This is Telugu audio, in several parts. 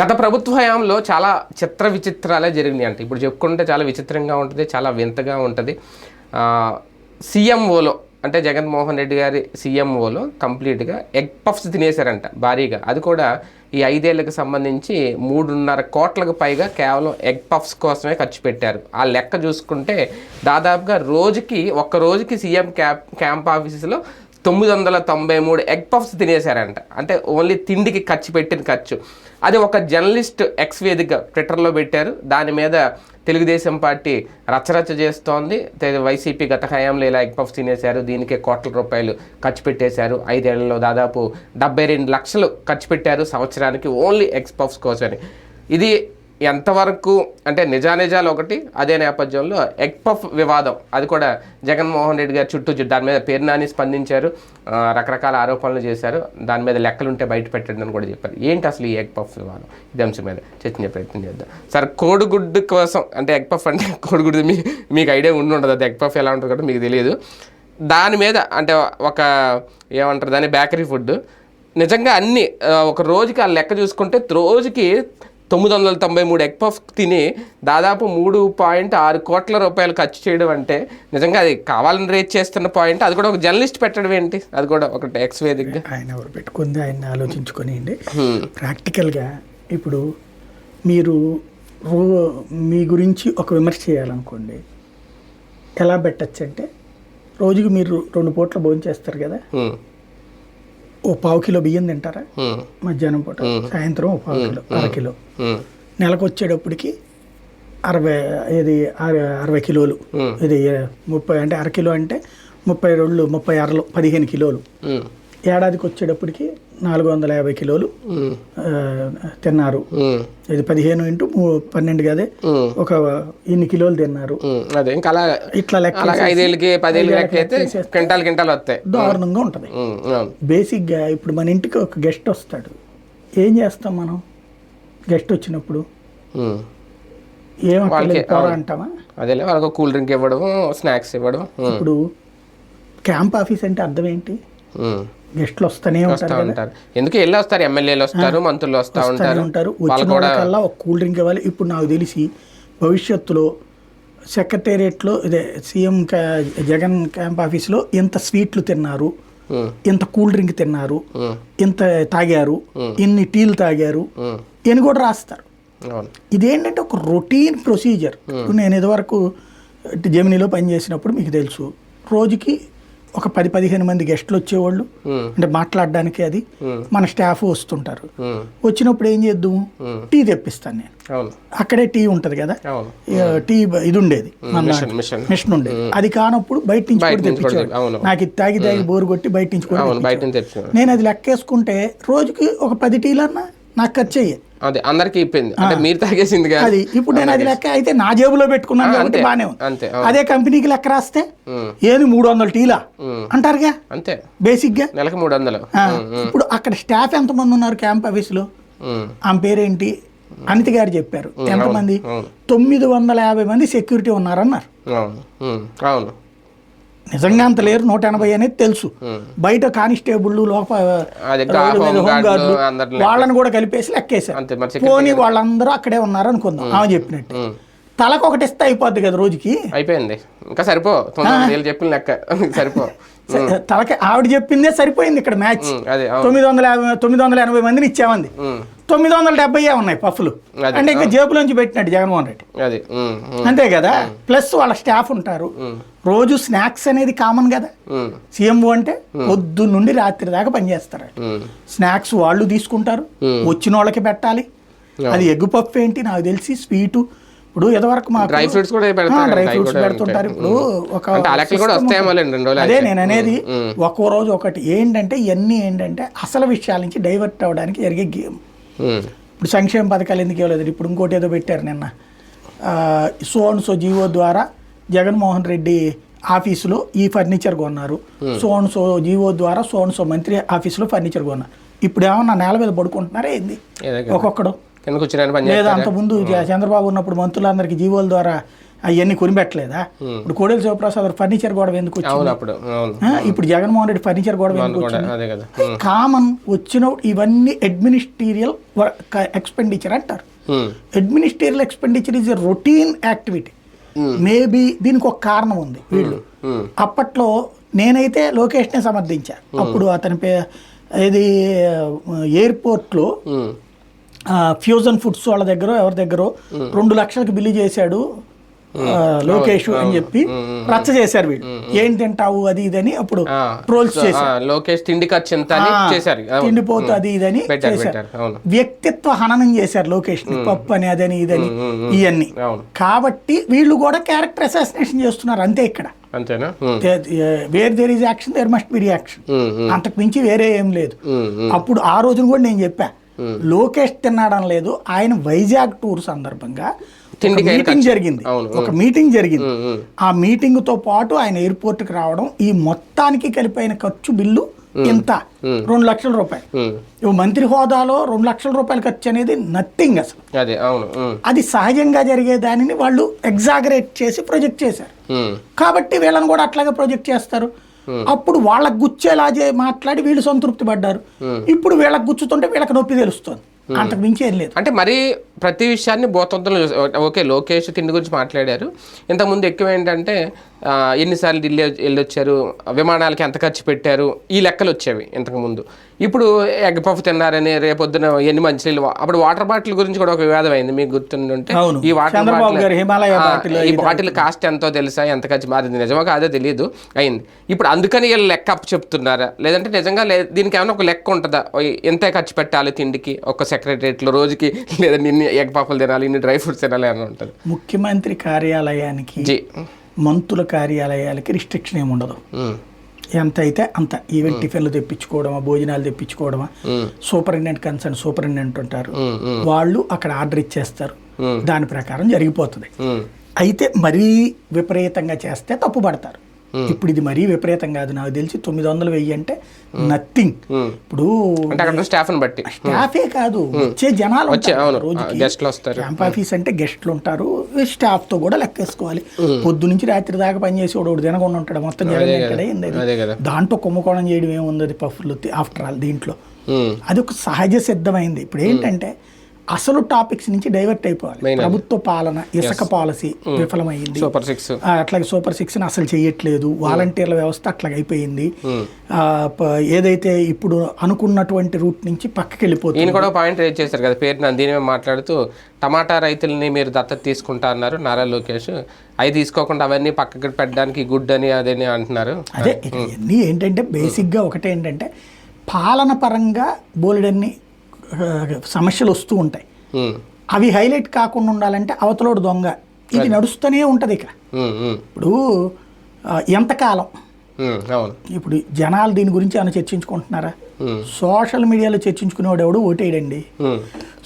గత ప్రభుత్వ హయాంలో చాలా చిత్ర విచిత్రాలే జరిగినాయి అంటే. ఇప్పుడు చెప్పుకుంటే చాలా విచిత్రంగా ఉంటుంది చాలా వింతగా ఉంటుంది. సీఎంఓలో అంటే జగన్మోహన్ రెడ్డి గారి సీఎంఓలో కంప్లీట్గా ఎగ్ పఫ్స్ తినేశారంట భారీగా. అది కూడా ఈ ఐదేళ్ళకు సంబంధించి మూడున్నర కోట్లకు పైగా కేవలం ఎగ్ పఫ్స్ కోసమే ఖర్చు పెట్టారు. ఆ లెక్క చూసుకుంటే దాదాపుగా రోజుకి ఒక్క రోజుకి సీఎం క్యాంప్ క్యాంప్ ఆఫీసులో తొమ్మిది వందల తొంభై మూడు ఎగ్ పఫ్స్ తినేశారంట. అంటే ఓన్లీ తిండికి ఖర్చు పెట్టిన ఖర్చు. అది ఒక జర్నలిస్ట్ ఎక్స్ వేదిక ట్విట్టర్లో పెట్టారు. దాని మీద తెలుగుదేశం పార్టీ రచ్చరచ్చ చేస్తోంది. వైసీపీ గత హయాంలో ఇలా ఎగ్ పఫ్స్ తినేశారు. దీనికే కోట్ల రూపాయలు ఖర్చు పెట్టేశారు. ఐదేళ్ళలో దాదాపు డెబ్బై రెండు లక్షలు ఖర్చు పెట్టారు సంవత్సరానికి ఓన్లీ ఎగ్ పఫ్స్ కోసమని. ఇది ఎంతవరకు అంటే నిజానిజాలు ఒకటి అదే నేపథ్యంలో ఎగ్ పఫ్ వివాదం. అది కూడా జగన్మోహన్ రెడ్డి గారు చుట్టూ దాని మీద పేరు నాని స్పందించారు. రకరకాల ఆరోపణలు చేశారు. దాని మీద లెక్కలుంటే బయట పెట్టండి అని కూడా చెప్పారు. ఏంటి అసలు ఈ ఎగ్ పఫ్ వివాదం? ఇది అంశం మీద చర్చించే ప్రయత్నం చేద్దాం. సార్ కోడిగుడ్డు కోసం అంటే ఎగ్ పఫ్ అంటే కోడిగుడ్డు మీ మీకు ఐడియా ఉండి ఉండదు అది ఎగ్ పఫ్ ఎలా ఉంటుంది కూడా మీకు తెలియదు. దాని మీద అంటే ఒక ఏమంటారు దాని బేకరీ ఫుడ్ నిజంగా అన్ని ఒక రోజుకి ఆ లెక్క చూసుకుంటే రోజుకి తొమ్మిది వందల తొంభై మూడు ఎగ్ పఫ్ తిని దాదాపు మూడు పాయింట్ ఆరు కోట్ల రూపాయలు ఖర్చు చేయడం అంటే నిజంగా అది కావాలని రేట్ చేస్తున్న పాయింట్. అది కూడా ఒక జర్నలిస్ట్ పెట్టడం ఏంటి? అది కూడా ఒకటి ఎక్స్ వేదికగా. ఆయన ఎవరు పెట్టుకుంది? ఆయన ఆలోచించుకొనియండి. ప్రాక్టికల్గా ఇప్పుడు మీరు మీ గురించి ఒక విమర్శ చేయాలనుకోండి. ఎలా పెట్టచ్చు అంటే రోజుకి మీరు రెండు పూట్ల భోజనం చేస్తారు కదా? ఓ పావు కిలో బియ్యం తింటారా? మధ్యాహ్నం పూట. సాయంత్రం ఓ పావు కిలో అర కిలో. హ్మ్, నెలకు వచ్చేటప్పటికి అరవై ఇది అర- అరవై కిలోలు. ఇది ముప్పై అంటే అర కిలో అంటే ముప్పై రెండు ముప్పై అరలు పదిహేను కిలోలు. ఏడాదికి వచ్చేటప్పటికి నాలుగు వందల యాభై కిలోలు తిన్నారు. ఇది పదిహేను ఇంటూ పన్నెండు కదే ఒక ఇన్ని కిలోలు తిన్నారు. అదే ఇంకా అలా ఇట్లా లెక్క ఐదేళ్ళకి పదేళ్ళకి లెక్క క్వింటాల్ క్వింటాల్ వస్తాయి. దారుణంగా ఉంటుంది. బేసిక్గా ఇప్పుడు మన ఇంటికి ఒక గెస్ట్ వస్తాడు. ఏం చేస్తాం మనం? గెస్ట్ వచ్చినప్పుడు. ఏం అంటామా అదేలే వాళ్ళకు కూల్ డ్రింక్ ఇవ్వడం స్నాక్స్ ఇవ్వడం ఇప్పుడు క్యాంప్ ఆఫీస్ అంటే అర్థం ఏంటి. గెస్ట్లు వస్తూనే వస్తూ ఉంటారు. ఎందుకు వెళ్ళి వస్తారు? ఎమ్మెల్యేలు వస్తారు మంత్రులు వస్తూ ఉంటారు. ఉంటారు. వచ్చిన వాళ్ళకల్లా ఒక కూల్ డ్రింక్ ఇవ్వాలి. ఇప్పుడు నాకు తెలిసి భవిష్యత్తులో సెక్రటేరియట్లో ఇదే సీఎం జగన్ క్యాంప్ ఆఫీస్లో ఇంత స్వీట్లు తిన్నారు. ఇంత కూల్ డ్రింక్ తిన్నారు. ఇంత తాగారు. ఇన్ని టీలు తాగారు. ఇవన్నీ కూడా రాస్తారు. ఇదేంటంటే ఒక రొటీన్ ప్రొసీజర్. నేను ఇదివరకు జమినీలో పనిచేసినప్పుడు మీకు తెలుసు. రోజుకి ఒక పది పదిహేను మంది గెస్టులు వచ్చేవాళ్ళు. అంటే మాట్లాడడానికి అది. మన స్టాఫ్ వస్తుంటారు. వచ్చినప్పుడు ఏం చేద్దాము? టీ తెప్పిస్తాను నేను. అక్కడే టీ ఉంటుంది కదా? టీ ఇది ఉండేది. మిషన్ ఉండేది. అది కానప్పుడు బయట నుంచి కూడా తెప్పించేవాడు. నాకు ఇది తాగి తాగి బోరు కొట్టి బయట నుంచి కూడా నేను అది లెక్కేసుకుంటే రోజుకి ఒక పది టీలన్నా నాకు ఖర్చు అయ్యేది అదే అందరికి ఇప్పింది. అంటే మీరు తాగేసింది అది ఇప్పుడు నేను అది లెక్క అయితే నా జేబులో పెట్టుకున్నాను కాబట్టి బానే ఉంది. అదే కంపెనీకి లెక్క రాస్తే ఏది మూడు వందల టీలా? అంటారుగా? అంతే. బేసిక్గా నెలకు మూడు వందలు ఇప్పుడు అక్కడ స్టాఫ్ ఎంతమంది ఉన్నారు క్యాంప్ ఆఫీసులో? ఉమ్, ఆమె పేరేంటి? అనిత గారు చెప్పారు. ఎంతమంది. తొమ్మిది వందల యాభై మంది సెక్యూరిటీ ఉన్నారన్నారు. అవును. నిజంగా అంత లేరు నూట ఎనభై అనేది తెలుసు. బయట కానిస్టేబుల్ లోప అది రోడ్డు మీద హోమ్ హోమ్ గార్డులు గార్డులు అందరిని వాళ్ళని కూడా కలిపేసి లెక్కేశారు. పోనీ వాళ్ళందరూ అక్కడే ఉన్నారు అనుకుందాం ఆమె చెప్పినట్టు. తలకు ఒకటి ఇస్తే అయిపోద్ది కదా రోజుకి. అయిపోయింది. ఇంకా సరిపో చెప్పిన లెక్క. సరిపో. తలకి ఆవిడ చెప్పిందే సరిపోయింది ఇక్కడ మ్యాచ్. తొమ్మిది వందల యాభై తొమ్మిది వందల ఎనభై మందిని ఇచ్చామంది. తొమ్మిది వందల డెబ్బై ఉన్నాయి పఫ్లు. అంటే ఇంకా జేబులోంచి పెట్టినట్టు జగన్మోహన్ రెడ్డి. అంతే కదా? ప్లస్ వాళ్ళ స్టాఫ్ ఉంటారు. రోజు స్నాక్స్ అనేది కామన్ కదా. సీఎంఓ అంటే పొద్దు నుండి రాత్రి దాకా పనిచేస్తారు స్నాక్స్ వాళ్ళు తీసుకుంటారు. వచ్చిన వాళ్ళకి పెట్టాలి. అది ఎగ్ పఫ్ ఏంటి నాకు తెలిసి స్వీటు. ఇప్పుడు ఎదవరకు మాకు డ్రై ఫ్రూట్స్ కూడా డ్రై ఫ్రూట్స్ పెడుతుంటారు. ఇప్పుడు ఒక అదే. నేను అనేది ఒక్కో రోజు ఒకటి ఏంటంటే ఇవన్నీ ఏంటంటే అసలు విషయాల నుంచి డైవర్ట్ అవ్వడానికి జరిగే గేమ్. ఇప్పుడు సంక్షేమ పథకాలు ఎందుకు ఇవ్వలేదు? ఇప్పుడు ఇంకోటి ఏదో పెట్టారు నిన్న. సో అండ్ సో జీవో ద్వారా జగన్మోహన్ రెడ్డి ఆఫీసులో ఈ ఫర్నిచర్ కొన్నారు. సో అండ్ సో జీవో ద్వారా సో అండ్ సో మంత్రి ఆఫీసులో ఫర్నిచర్ కొన్నారు. ఇప్పుడు ఏమన్నా నేల మీద పడుకుంటున్నారా ఏంది. ఒక్కొక్కడు. లేదా అంతకుముందు జ- చంద్రబాబు ఉన్నప్పుడు మంత్రులందరికీ జీవోల ద్వారా అవన్నీ కొనిపెట్టలేదా? ఇప్పుడు కోడెల శివప్రసాద్ ఫర్నిచర్ గొడవ ఎందుకు వచ్చింది? ఇప్పుడు జగన్మోహన్ రెడ్డి ఫర్నిచర్ గొడవ ఎందుకు వచ్చింది? కామన్ వచ్చిన ఇవన్నీ అడ్మినిస్ట్రీరియల్ ఎక్స్పెండిచర్ అంటారు. ఉమ్, administerial expenditure is a routine activity maybe దీనికి ఒక కారణం ఉంది వీళ్ళు. ఉమ్, అప్పట్లో నేనైతే లోకేష్నే సమర్థించా. అప్పుడు అతని పే ఇది ఎయిర్పోర్ట్లో ఫ్యూజన్ ఫుడ్స్ వాళ్ళ దగ్గర ఎవరి దగ్గర రెండు లక్షలకి బిల్లు చేశాడు. లోకేష్ అని చెప్పి రచ్చ చేశారు వీళ్ళు. ఏం తింటావు అది ఇదని అప్పుడు ట్రోల్స్ చేశారు. లోకేష్ తిండి ఖర్చు ఎంత చేశారు. తిండిపోతు అది ఇదని చేశారు. వ్యక్తిత్వ హననం చేశారు లోకేష్ని. పప్పు అని అదని ఇదని ఇవన్నీ కాబట్టి వీళ్ళు కూడా క్యారెక్టర్ అసాసినేషన్ చేస్తున్నారు అంతే ఇక్కడ. అంతేనా? Where there is action there must be reaction. అంతకు మించి వేరే ఏం లేదు. అప్పుడు ఆ రోజున కూడా నేను చెప్పా లోకేష్ తిన్నాడం లేదు ఆయన వైజాగ్ టూర్ సందర్భంగా మీటింగ్ జరిగింది. ఒక మీటింగ్ జరిగింది. ఆ మీటింగ్తో పాటు ఆయన ఎయిర్పోర్ట్కి రావడం ఈ మొత్తానికి కలిపైన ఖర్చు బిల్లు ఇంత రెండు లక్షల రూపాయలు. ఇవి మంత్రి హోదాలో రెండు లక్షల రూపాయల ఖర్చు అనేది నథింగ్ అసలు. అదే సహజంగా జరిగే దానిని వాళ్ళు ఎగ్జాగరేట్ చేసి ప్రొజెక్ట్ చేశారు. కాబట్టి వీళ్ళని కూడా అట్లాగే ప్రొజెక్ట్ చేస్తారు. అప్పుడు వాళ్ళకు గుచ్చేలా మాట్లాడి వీళ్ళు సంతృప్తి పడ్డారు. ఇప్పుడు వీళ్ళకి గుచ్చుతుంటే వీళ్ళకి నొప్పి తెలుస్తుంది. అంతకు మించి ఏం లేదు. అంటే మరి ప్రతి విషయాన్ని బోతొంతలు ఓకే లోకేష్ తిండి గురించి మాట్లాడారు. ఇంతకుముందు ఎక్కువ ఏంటంటే ఎన్నిసార్లు ఢిల్లీ వెళ్ళొచ్చారు విమానాలకి ఎంత ఖర్చు పెట్టారు ఈ లెక్కలు వచ్చేవి ఇంతకుముందు. ఇప్పుడు ఎగ్ పఫ్ తిన్నారని రేపొద్దున ఎన్ని మంచినీళ్ళు అప్పుడు వాటర్ బాటిల్ గురించి కూడా ఒక వివాదం అయింది మీకు గుర్తుంటే. ఈ వాటర్ బాటిల్ ఈ బాటిల్ కాస్ట్ ఎంతో తెలుసా ఎంత ఖర్చు అది నిజమో కాదో తెలియదు అయింది. ఇప్పుడు అందుకని వీళ్ళు లెక్క అప్పు చెప్తున్నారా? లేదంటే నిజంగా దీనికి ఏమైనా ఒక లెక్క ఉంటుందా? ఎంత ఖర్చు పెట్టాలి తిండికి ఒక సెక్రటరియట్లో రోజుకి లేదంటే ఇన్ని ఎగ్ తినాలి ఇన్ని డ్రై ఫ్రూట్స్ తినాలి అని ఉంటుంది ముఖ్యమంత్రి కార్యాలయానికి మంత్రుల కార్యాలయాలకి రిస్ట్రిక్షన్ ఏమి ఉండదు. ఎంత అయితే అంత ఈవెన్ టిఫిన్లు తెప్పించుకోవడమా భోజనాలు తెప్పించుకోవడమా సూపరింటెండెంట్ కన్సర్న్ సూపరింటెండెంట్ ఉంటారు. వాళ్ళు అక్కడ ఆర్డర్ ఇచ్చేస్తారు. దాని ప్రకారం జరిగిపోతుంది. అయితే మరీ విపరీతంగా చేస్తే తప్పు పడతారు ఇప్పుడు ఇది మరీ విపరీతం కాదు. నాకు తెలిసి తొమ్మిది వందలు వెయ్యి అంటే నథింగ్ ఉమ్. ఇప్పుడు అంటే అక్కడ స్టాఫ్ని బట్టి. స్టాఫే కాదు. వచ్చే జనాలు క్యాంప్ ఆఫీస్ అంటే గెస్ట్లు ఉంటారు. స్టాఫ్తో కూడా లెక్కేసుకోవాలి. పొద్దు నుంచి రాత్రి దాకా పనిచేసి ఒకడు తినకుండా ఉంటాడు. మొత్తం జగన్ ఎక్కడే దాంట్లో కుంభకోణం చేయడం ఏముంది అది? పఫ్లు ఆఫ్టర్ ఆల్ దీంట్లో. అది ఒక సహజ సిద్ధమైంది. ఇప్పుడు ఏంటంటే అసలు టాపిక్స్ నుంచి డైవర్ట్ అయిపోవాలి. ప్రభుత్వ పాలన ఇసుక పాలసీ విఫలమైంది. సూపర్ సిక్స్ అట్లాగే సూపర్ సిక్స్ అసలు చేయట్లేదు. వాలంటీర్ల వ్యవస్థ అట్లాగే అయిపోయింది. ప- ఏదైతే ఇప్పుడు అనుకున్నటువంటి రూట్ నుంచి పక్కకి వెళ్ళిపోతుంది. ఈయన కూడా పాయింట్ రేజ్ చేశారు కదా పేరు నన్ను దీని మాట్లాడుతూ టమాటా రైతుల్ని మీరు దత్తత తీసుకుంటా అన్నారు నారా లోకేష్. అవి తీసుకోకుండా అవన్నీ పక్కకి పెట్టడానికి గుడ్ అని అదని అంటున్నారు. అదే ఇవన్నీ ఏంటంటే బేసిక్గా ఒకటే ఏంటంటే పాలన పరంగా బోలెడన్ని సమస్యలు వస్తూ ఉంటాయి. అవి హైలైట్ కాకుండా ఉండాలంటే అవతలోడు దొంగ. ఇది నడుస్తూనే ఉంటుంది ఇక ఇప్పుడు ఎంతకాలం? ఇప్పుడు జనాలు దీని గురించి ఏమైనా చర్చించుకుంటున్నారా? సోషల్ మీడియాలో చర్చించుకునేవాడు ఎవడు? ఓటేయడండి.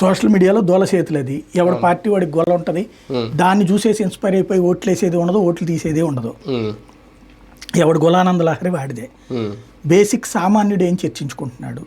సోషల్ మీడియాలో దోలసేతులు అది ఎవడి పార్టీ వాడికి గొల్ల ఉంటుంది. దాన్ని చూసేసి ఇన్స్పైర్ అయిపోయి ఓట్లు వేసేది ఉండదు ఓట్లు తీసేదే ఉండదు. ఎవడు గులానంద లహరి వాడిదే బేసిక్ సామాన్యుడు ఏం చర్చించుకుంటున్నాడు?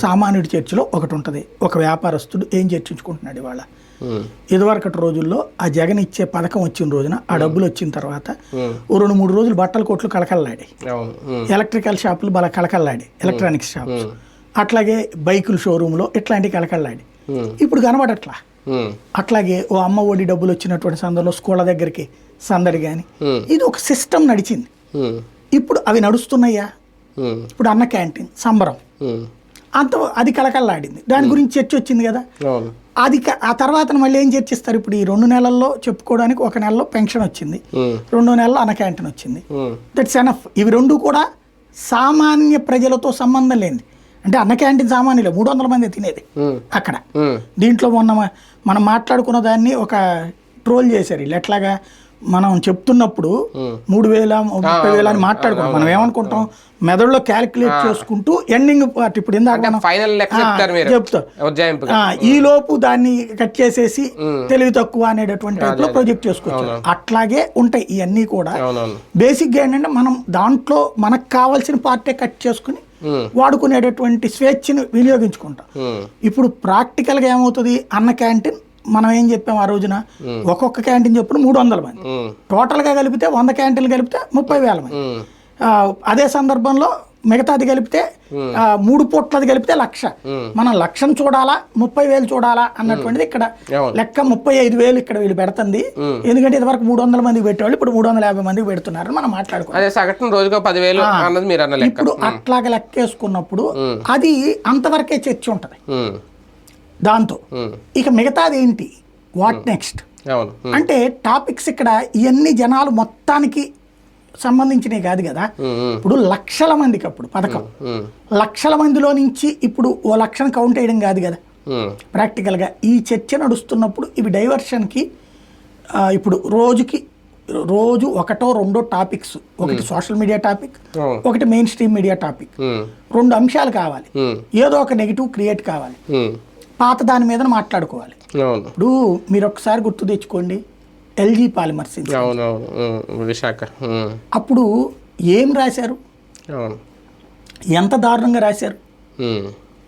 సామాన్యుడి చర్చలో ఒకటి ఉంటుంది ఒక వ్యాపారస్తుడు ఏం చర్చించుకుంటున్నాడు ఇవాళ? ఇదివరకటి రోజుల్లో ఆ జగన్ ఇచ్చే పథకం వచ్చిన రోజున ఆ డబ్బులు వచ్చిన తర్వాత ఓ రెండు మూడు రోజులు బట్టల కొట్లు కలకల్లాడి ఎలక్ట్రికల్ షాపులు బాగా కలకల్లాడి ఎలక్ట్రానిక్స్ షాప్స్. అట్లాగే బైకుల షోరూంలో ఇట్లాంటివి కలకల్లాడి ఇప్పుడు కనబడట్లా? అట్లాగే ఓ అమ్మ ఒడి డబ్బులు వచ్చినటువంటి సందర్భంలో స్కూళ్ళ దగ్గరికి సందడి కానీ ఇది ఒక సిస్టమ్ నడిచింది. ఇప్పుడు అవి నడుస్తున్నాయా? ఇప్పుడు అన్న క్యాంటీన్ సంబరం. అంత అది కలకల్లాడింది దాని గురించి చర్చ వచ్చింది కదా. అది ఆ తర్వాత మళ్ళీ ఏం చర్చిస్తారు ఇప్పుడు ఈ రెండు నెలల్లో చెప్పుకోవడానికి ఒక నెలలో పెన్షన్ వచ్చింది. రెండో నెలలో అన్న క్యాంటీన్ వచ్చింది. దట్స్ ఎనఫ్ ఇవి రెండు కూడా సామాన్య ప్రజలతో సంబంధం లేనిది. అంటే అన్న క్యాంటీన్ సామాన్యులే మూడు వందల మంది తినేది అక్కడ. దీంట్లో మొన్న మనం మాట్లాడుకున్న దాన్ని ఒక ట్రోల్ చేశారు. వీళ్ళు ఎట్లాగా మనం చెప్తున్నప్పుడు మూడు వేల ముప్పై వేల అని మాట్లాడుకున్నాం మనం ఏమనుకుంటాం? మెదడులో క్యాలిక్యులేట్ చేసుకుంటూ ఎండింగ్ పార్ట్ ఇప్పుడు చెప్తారు చెప్తా ఈ లోపు దాన్ని కట్ చేసేసి తెలివి తక్కువ అనేటటువంటి ప్రొజెక్ట్ చేసుకోవచ్చు. అట్లాగే ఉంటాయి ఇవన్నీ కూడా. అవునవును. బేసిక్గా ఏంటంటే మనం దాంట్లో మనకు కావాల్సిన పార్టే కట్ చేసుకుని వాడుకునేటటువంటి స్వేచ్ఛను వినియోగించుకుంటాం. ఇప్పుడు ప్రాక్టికల్గా ఏమవుతుంది? అన్న క్యాంటీన్ మనం ఏం చెప్పాం ఆ రోజున? ఒక్కొక్క క్యాంటీన్ చొప్పున మూడు వందల మంది టోటల్గా కలిపితే వంద క్యాంటీన్లు కలిపితే ముప్పై వేల మంది అదే సందర్భంలో మిగతాది కలిపితే మూడు పూట్లది కలిపితే లక్ష. మనం లక్షను చూడాలా ముప్పై వేలు చూడాలా అన్నటువంటిది ఇక్కడ. లెక్క ముప్పై ఐదు వేలు ఇక్కడ వీళ్ళు పెడుతుంది. ఎందుకంటే ఇదివరకు మూడు వందల మందికి పెట్టేవాళ్ళు ఇప్పుడు మూడు వందల యాభై మందికి పెడుతున్నారు మనం మాట్లాడుకోవాలి లెక్క. ఇప్పుడు అట్లాగా లెక్కేసుకున్నప్పుడు అది అంతవరకే చర్చ ఉంటుంది. దాంతో. ఉమ్, ఇక మిగతాది ఏంటి? వాట్ నెక్స్ట్ ఉమ్, అంటే టాపిక్స్ ఇక్కడ ఇవన్నీ జనాలు మొత్తానికి సంబంధించినవి కాదు కదా. ఇప్పుడు లక్షల మందికి అప్పుడు పథకం. లక్షల మందిలో నుంచి ఇప్పుడు ఓ లక్షను కౌంట్ చేయడం కాదు కదా. ప్రాక్టికల్గా ఈ చర్చ నడుస్తున్నప్పుడు ఇవి డైవర్షన్కి ఇప్పుడు రోజుకి రోజు ఒకటో రెండో టాపిక్స్ ఒకటి సోషల్ మీడియా టాపిక్ ఒకటి మెయిన్ స్ట్రీమ్ మీడియా టాపిక్ రెండు అంశాలు కావాలి. ఏదో ఒక నెగిటివ్ క్రియేట్ కావాలి. పాత దాని మీద మాట్లాడుకోవాలి. ఇప్పుడు మీరు ఒకసారి గుర్తు తెచ్చుకోండి. LG polymers Visakha. అప్పుడు ఏం రాశారు? ఎంత దారుణంగా రాశారు?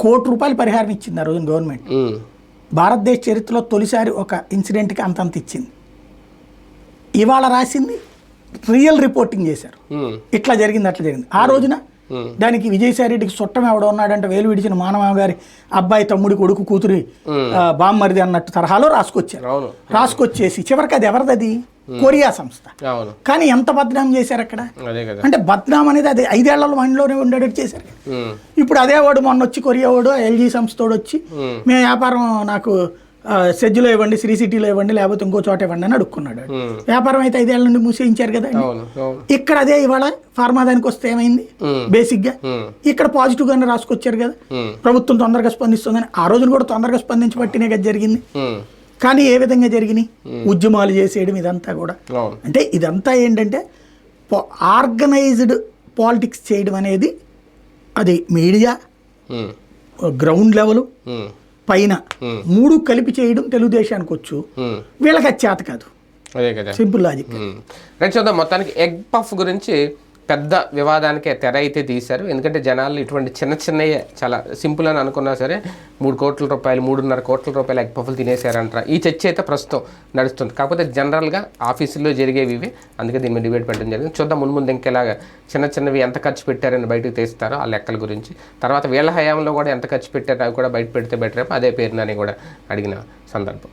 కోటి రూపాయలు పరిహారం ఇచ్చింది ఆ రోజున గవర్నమెంట్. భారతదేశ చరిత్రలో తొలిసారి ఒక ఇన్సిడెంట్కి అంతంత ఇచ్చింది. ఇవాళ రాసింది రియల్ రిపోర్టింగ్ చేశారు. ఇట్లా జరిగింది అట్లా జరిగింది. ఆ రోజున దానికి విజయసాయి రెడ్డికి చుట్టం ఎవడో ఉన్నాడంటే వేలు విడిచిన మానవ గారి అబ్బాయి తమ్ముడి కొడుకు కూతురి బామ్మరిది అన్నట్టు తరహాలో రాసుకొచ్చారు. రాసుకొచ్చేసి చివరికి అది ఎవరిది అది కొరియా సంస్థ. కానీ ఎంత బద్నాం చేశారు అక్కడ? అంటే బద్నాం అనేది అది ఐదేళ్ళలో మనలోనే ఉండేటట్టు చేశారు. ఇప్పుడు అదే వాడు మొన్న వచ్చి కొరియా వాడు ఎల్జీ సంస్థోడు వచ్చి మేము వ్యాపారం నాకు ఆ, సెజ్జులో ఇవ్వండి శ్రీ సిటీలో ఇవ్వండి లేకపోతే ఇంకో చోట ఇవ్వండి అని అడుక్కున్నాడు. వ్యాపారం అయితే ఐదేళ్ళ నుండి మూసేయించారు కదా ఇక్కడ అదే ఇవాళ ఫార్మా దానికి వస్తే ఏమైంది? బేసిక్గా ఇక్కడ పాజిటివ్ గానే రాసుకొచ్చారు కదా. ప్రభుత్వం తొందరగా స్పందిస్తుందని ఆ రోజున కూడా తొందరగా స్పందించి పట్టినే కదా జరిగింది. కానీ ఏ విధంగా జరిగినాయి? ఉద్యమాలు చేసేయడం ఇదంతా కూడా. అంటే ఇదంతా ఏంటంటే ఆర్గనైజ్డ్ పాలిటిక్స్ చేయడం అనేది అది మీడియా గ్రౌండ్ లెవెల్ పైన. మూడు కలిపి చేయడం తెలుగుదేశానికి వచ్చు వీళ్ళకి అది చేత కాదు. Simple logic. రైట్ చూద్దాం. మొత్తానికి ఎగ్ పఫ్ గురించి పెద్ద వివాదానికే తెర అయితే తీశారు. ఎందుకంటే జనాలు ఇటువంటి చిన్న చిన్నయే చాలా సింపుల్ అని అనుకున్నా సరే మూడు కోట్ల రూపాయలు మూడున్నర కోట్ల రూపాయలు ఎగ్ పఫ్లు తినేశారంటారా. ఈ చర్చ అయితే ప్రస్తుతం నడుస్తుంది. కాకపోతే జనరల్గా ఆఫీసుల్లో జరిగేవి ఇవి. అందుకే దీని మీద డిబేట్ పెట్టడం జరిగింది. చూద్దాం ముందు ముందు ఇంకెలాగా చిన్న చిన్నవి ఎంత ఖర్చు పెట్టారని బయటకు తీస్తారో ఆ లెక్కల గురించి. తర్వాత వీళ్ళ హయాంలో కూడా ఎంత ఖర్చు పెట్టారో అవి కూడా బయట పెడితే బెటర్ అదే పేరునని కూడా అడిగిన సందర్భం.